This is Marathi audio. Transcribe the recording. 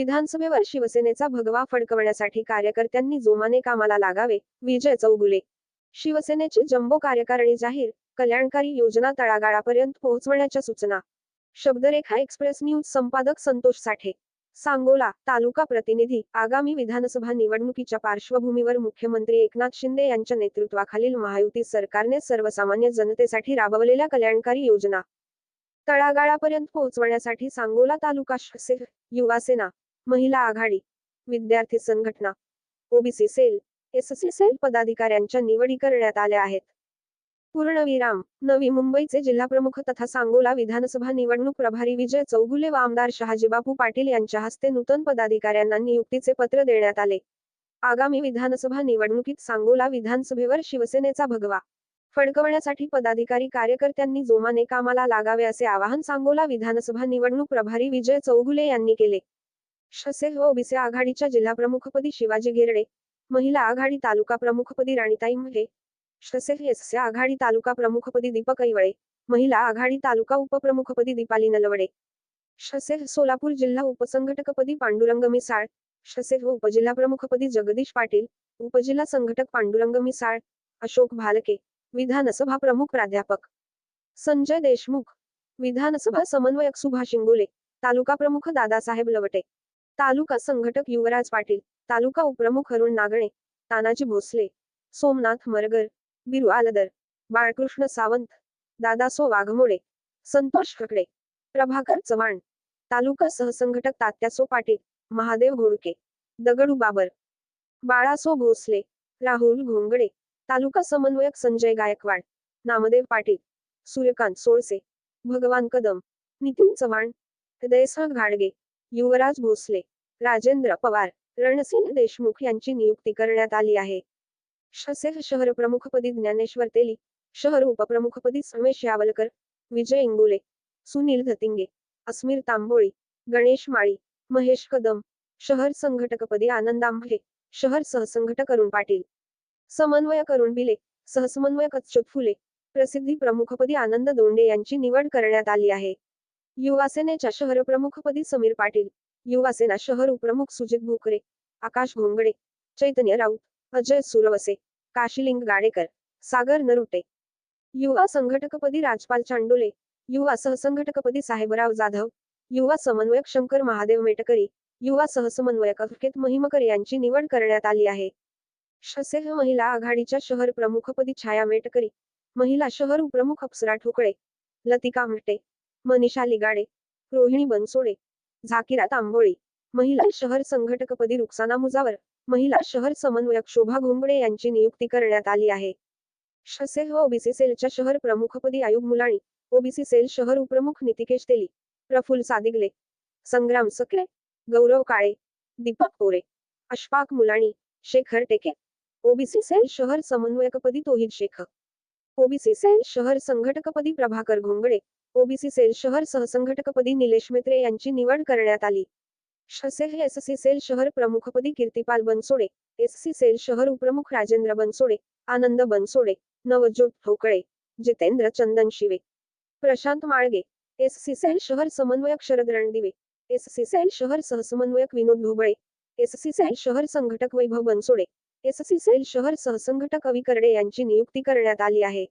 विधानसभेवर शिवसेनेचा भगवा फडकवण्यासाठी कार्यकर्त्यांनी जोमाने कामाला लागावे विजय चौगुले. शिवसेनेची जम्बो कार्यकारिणी जाहीर कल्याणकारी योजना तळागाळापर्यंत पोहोचवण्याच्या सूचना. शब्दरेखा एक्सप्रेस न्यूज संपादक संतोष साठे. सांगोला तालुका प्रतिनिधी आगामी विधानसभा निवडणुकीच्या पार्श्वभूमीवर मुख्यमंत्री एकनाथ शिंदे यांच्या नेतृत्वाखालील महायुती सरकारने सर्वसामान्य जनतेसाठी राबवलेल्या कल्याणकारी योजना. तळागाळापर्यंत पोहोचवण्यासाठी सांगोला तालुका शसे युवासेना महिला आघाडी विद्यार्थी संघटना ओबीसी सेल एससी सेल पदाधिकाऱ्यांच्या निवडी करण्यात आल्या आहेत. पूर्णविराम नवी मुंबईचे जिल्हाप्रमुख तथा सांगोला विधानसभा निवडणूक प्रभारी विजय चौगुले व आमदार शहाजीबापू पाटील यांच्या हस्ते नूतन पदाधिकाऱ्यांना नियुक्तीचे पत्र देण्यात आले. आगामी विधानसभा निवडणुकीत सांगोला विधानसभेवर शिवसेनेचा भगवा. फडकवण्यासाठी पदाधिकारी कार्यकर्त्यांनी जोमाने कामाला लागावे असे आवाहन सांगोला विधानसभा निवडणूक प्रभारी विजय चौगुले यांनी केले. शसे व ओबीसी आघाडीच्या जिल्हा प्रमुखपदी शिवाजी गिरडे महिला आघाडी तालुका प्रमुखपदी राणीताई मुले शसे एससे आघाडी तालुका प्रमुखपदी दीपक ऐवळे महिला आघाडी तालुका उपप्रमुखपदी दीपाली नलवडे. शसे सोलापूर जिल्हा उपसंघटकपदी पांडुरंग मिसाळ शसे व उपजिल्हा प्रमुखपदी जगदीश पाटील उपजिल्हा संघटक पांडुरंग मिसाळ अशोक भालके विधानसभा प्रमुख प्राध्यापक. संजय देशमुख विधानसभा समन्वयक सुभाष इंगोले तालुका प्रमुख दादासाहेब लवटे. तालुका संघटक युवराज पाटील तालुका उपप्रमुख अरुण नागणे तानाजी भोसले सोमनाथ मरगर बिरू आलदर बाळकृष्ण सावंत दादासो वाघमोडे संतोष खकडे प्रभाकर चव्हाण तालुका सहसंघटक तात्यासो पाटील महादेव घोडके दगडू बाबर बाळासो भोसले राहुल घोंगडे तालुका समन्वयक संजय गायकवाड नामदेव पाटील सूर्यकांत सोळसे भगवान कदम नितीन चव्हाण हृदयसह घाडगे युवराज भोसले राजेंद्र पवार रणसिंह देशमुख यांची नियुक्ती करण्यात आली आहे. शहर प्रमुखपदी ज्ञानेश्वर तेली शहर उपप्रमुखपदी समेश यावलकर विजय इंगोले सुनील धतिंगे अस्मीर तांबोळी गणेश माळी महेश कदम शहर संघटकपदी आनंद आंभे शहर सहसंघटक अरुण पाटील समन्वयक अरुण बिले सहसमन्वयक अच्युत फुले प्रसिद्धी प्रमुखपदी आनंद दोंडे यांची निवड करण्यात आली आहे. युवासेनेच्या शहर प्रमुखपदी समीर पाटील युवासेना शहर उपप्रमुख सुजित भोकरे आकाश घोंगडे चैतन्य राऊत अजय सुरवसे काशीलिंग गाडेकर सागर नरुटे. युवा संघटकपदी राजपाल चांडोले युवा सहसंघटकपदी साहेबराव जाधव युवा समन्वयक शंकर महादेव मेटकरी युवा सहसमन्वयक अफकेत महिमकर यांची निवड करण्यात आली आहे. शसेह महिला आघाडीच्या शहर प्रमुखपदी छाया मेटकरी महिला शहर उपप्रमुख अप्सरा ठोकळे लतिका मटे मनीषा लिगाडे रोहिणी बनसोडे झाकिरा तांबोळी महिला शहर संघटकपदी रुक्साना मुजावर महिला शहर समन्वयक शोभा घोंगडे यांची नियुक्ती करण्यात आली आहे. शसे व ओबीसी सेलच्या शहर प्रमुखपदी आयुब मुलाणी ओबीसी सेल शहर उपप्रमुख नितिकेश तेली प्रफुल सादिगले संग्राम सकले गौरव काळे दीपक पोरे अशफाक मुलाणी शेखर टेके ओबीसी सेल शहर समन्वयकपदी तोहिद शेख ओबीसी सेल शहर संघटकपदी प्रभाकर घोंगडे ओबीसी सेल शहर सहसंघटकपदी निलेश मेत्रे यांची निवड करण्यात आली. शसे हे एससी सेल शहर प्रमुखपदी कीर्तिपाल बनसोडे एससी सेल शहर उपप्रमुख राजेंद्र बनसोडे आनंद बनसोडे नवज्योत ठोकळे जितेंद्र चंदन शिवे प्रशांत माळगे एससी सेल शहर समन्वयक शरद रणदिवे एससी सेल शहर सहसमन्वयक विनोद धुबळे एससी सेल शहर संघटक वैभव बनसोडे एससी सेल शहर सहसंघटक अवी करडे यांची नियुक्ती करण्यात आली आहे.